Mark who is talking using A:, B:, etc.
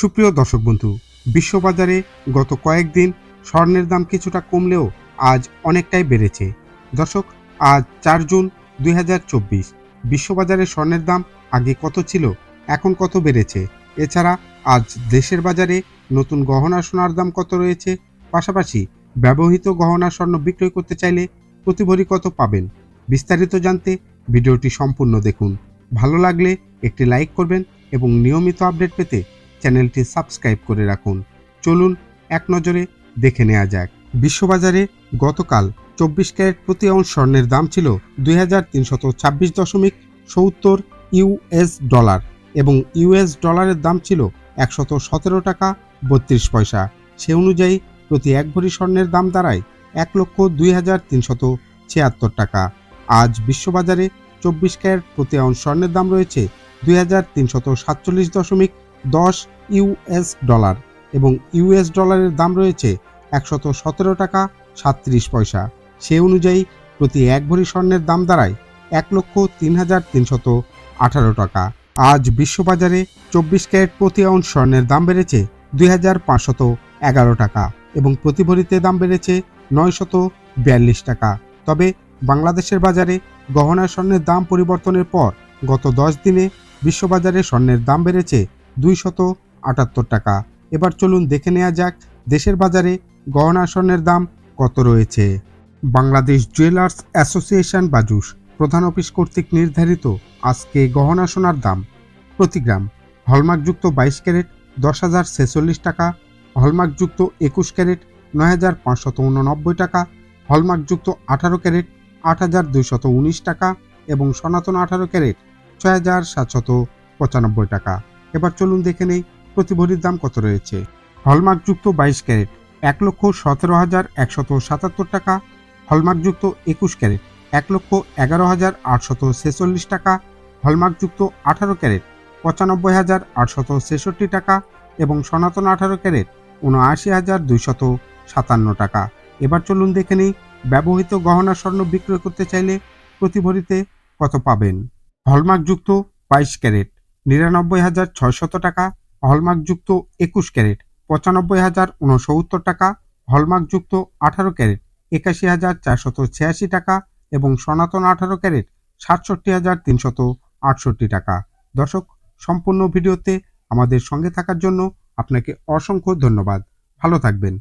A: সুপ্রিয় দর্শক বন্ধু, বিশ্ববাজারে গত কয়েকদিন স্বর্ণের দাম কিছুটা কমলেও আজ অনেকটাই বেড়েছে। দর্শক, আজ চার জুন দুই বিশ্ববাজারে স্বর্ণের দাম আগে কত ছিল, এখন কত বেড়েছে? এছাড়া আজ দেশের বাজারে নতুন গহনা সোনার দাম কত রয়েছে? পাশাপাশি ব্যবহৃত গহনা স্বর্ণ বিক্রয় করতে চাইলে প্রতি ভরি কত পাবেন? বিস্তারিত জানতে ভিডিওটি সম্পূর্ণ দেখুন। ভালো লাগলে একটি লাইক করবেন এবং নিয়মিত আপডেট পেতে চ্যানেলটি সাবস্ক্রাইব করে রাখুন। চলুন, এক নজরে দেখে নেওয়া যাক। বিশ্ববাজারে গতকাল চব্বিশ ক্যারেট প্রতি আউন্স স্বর্ণের দাম ছিল দুই হাজার তিনশত ছাব্বিশ দশমিক সত্তর ইউএস ডলার এবং ইউএস ডলারের দাম ছিল একশত সতেরো টাকা বত্রিশ পয়সা। সে অনুযায়ী প্রতি এক ভরি স্বর্ণের দাম দাঁড়ায় এক লক্ষ দুই হাজার তিনশত ছিয়াত্তর টাকা। আজ বিশ্ববাজারে চব্বিশ ক্যারেট প্রতি আউন্স স্বর্ণের দাম রয়েছে দুই হাজার তিনশত সাতচল্লিশ দশমিক দশ ইউএস ডলার এবং ইউএস ডলারের দাম রয়েছে একশত সতেরো টাকা সাতত্রিশ পয়সা। সে অনুযায়ী প্রতি এক ভরি স্বর্ণের দাম দাঁড়ায় এক লক্ষ তিন হাজার তিনশত আঠারো টাকা। আজ বিশ্ববাজারে চব্বিশ ক্যারেট প্রতি আউন্স স্বর্ণের দাম বেড়েছে দুই হাজার পাঁচশত এগারো টাকা এবং প্রতি ভরিতে দাম বেড়েছে নয়শত বিয়াল্লিশ টাকা। তবে বাংলাদেশের বাজারে গহনা স্বর্ণের দাম পরিবর্তনের পর গত দশ দিনে বিশ্ববাজারে স্বর্ণের দাম বেড়েছে দুইশত আটাত্তর টাকা। এবার চলুন দেখে নেওয়া যাক, দেশের বাজারে গহনা স্বর্ণের দাম কত রয়েছে। বাংলাদেশ জুয়েলার্স অ্যাসোসিয়েশন বাজুস প্রধান অফিস কর্তৃক নির্ধারিত আজকে গহনা সোনার দাম প্রতি গ্রাম। হলমার্কযুক্ত বাইশ ক্যারেট, দশ হাজার ছেচল্লিশ টাকা। হলমার্কযুক্ত একুশ ক্যারেট, নয় হাজার পাঁচশত উননব্বই টাকা। হলমার্কযুক্ত আঠারো ক্যারেট, আট হাজার দুইশত উনিশ টাকা। এবং সনাতন আঠারো ক্যারেট, ছয় হাজার সাতশত পঁচানব্বই টাকা। এবার চলুন দেখে নেই প্রতি ভরির দাম কত রয়েছে। হলমার্কযুক্ত বাইশ ক্যারেট, এক লক্ষ সতেরো হাজার একশত সাতাত্তর টাকা। হলমার্কযুক্ত একুশ ক্যারেট, এক লক্ষ এগারো হাজার আটশত ছেচল্লিশ টাকা। হলমার্কযুক্ত আঠারো ক্যারেট, পঁচানব্বই হাজার আটশত ছেষট্টি টাকা এবং সনাতন আঠারো ক্যারেট, উনআশি হাজার দুইশত সাতান্ন টাকা। এবার চলুন দেখে নিই ব্যবহৃত গহনা স্বর্ণ বিক্রয় করতে চাইলে প্রতি ভরিতে কত পাবেন। হলমার্কযুক্ত বাইশ ক্যারেট নিরানব্বই হাজার ছয়শত টাকা, হলমার্কযুক্ত একুশ ক্যারেট। পঁচানব্বই হাজার উনসত্তর টাকা, হলমার্কযুক্ত আঠারো ক্যারেট। একাশি হাজার চারশত ছিয়াশি টাকা এবং সনাতন আঠারো ক্যারেট, সাতষট্টি হাজার তিনশত আটষট্টি টাকা। দর্শক, সম্পূর্ণ ভিডিওতে আমাদের সঙ্গে থাকার জন্য আপনাকে অসংখ্য ধন্যবাদ। ভালো থাকবেন।